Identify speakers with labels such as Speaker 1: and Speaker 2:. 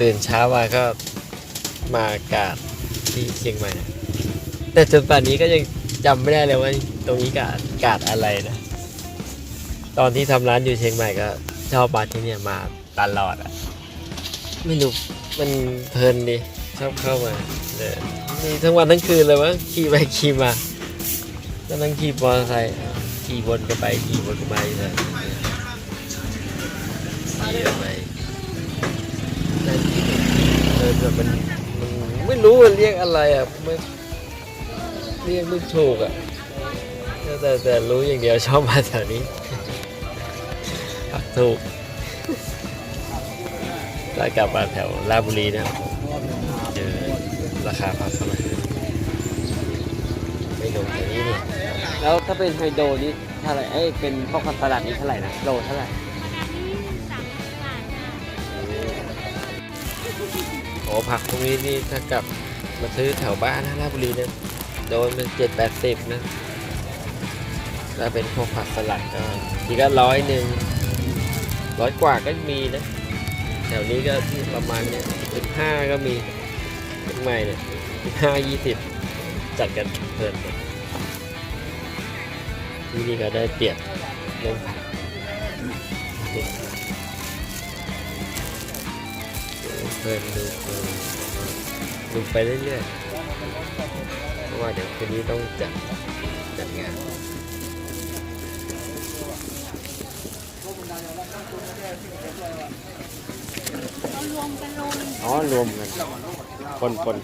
Speaker 1: ตื่นเช้ามาก็มากาดที่เชียงใหม่แต่จนป่านนี้ก็ยังจำไม่ได้เลยว่าตรงนี้กาดกาดอะไรนะ ตอนที่ทำร้านอยู่เชียงใหม่ก็ชอบมาที่เนี่ยมาตลอดอะ ไม่รู้มันเพลินดีชอบเข้ามาเดินมีทั้งวันทั้งคืนเลยมั้งขี่ไปขี่มาก็นั่งขี่มอเตอร์ไซค์ขี่วนกันไปขี่วนกันมาอยู่เลย แต่มันมันไม่รู้ว่าเรียกอะไรอะไม่เรียกไม่ถูกอะแต่แต่รู้อย่างเดียวชอบมาแถวนี้ปักถูกถ้ากลับมาแถวราชบุรีเนี่ยเจอราคาพักเข้ามาไม่ลงแถวนี้นี่
Speaker 2: แล้วถ้าเป็นไฮโดนี่เท่าไหร่เอ้ยเป็นข้าวผัดสลัดนี่เท่าไหร่นะโลเท่าไหร่
Speaker 1: โอ้ผักพวกนี้นี่ถ้ากลับมาซื้อแถวบ้านนะราชบุรีเนี่ยโดนเป็นเจ็ดแปดสิบนะถ้าเป็นพวกผักสลัดก็ทีก็ร้อยหนึ่งร้อยกว่าก็มีนะ แถวนี้ก็ที่ประมาณเนี่ยสิบห้าก็มีเชียงใหม่เนี่ยสิบห้ายี่สิบจัดกันเพลินเลยที่นี่ก็ได้เปรียบเรื่องผัก ลินดูเพลินดูไปเรื่อยๆเพราะว่าเดี๋ยวคืนนี้ต้องจัดจัดงาน
Speaker 2: อ๋อรวมกันคนคน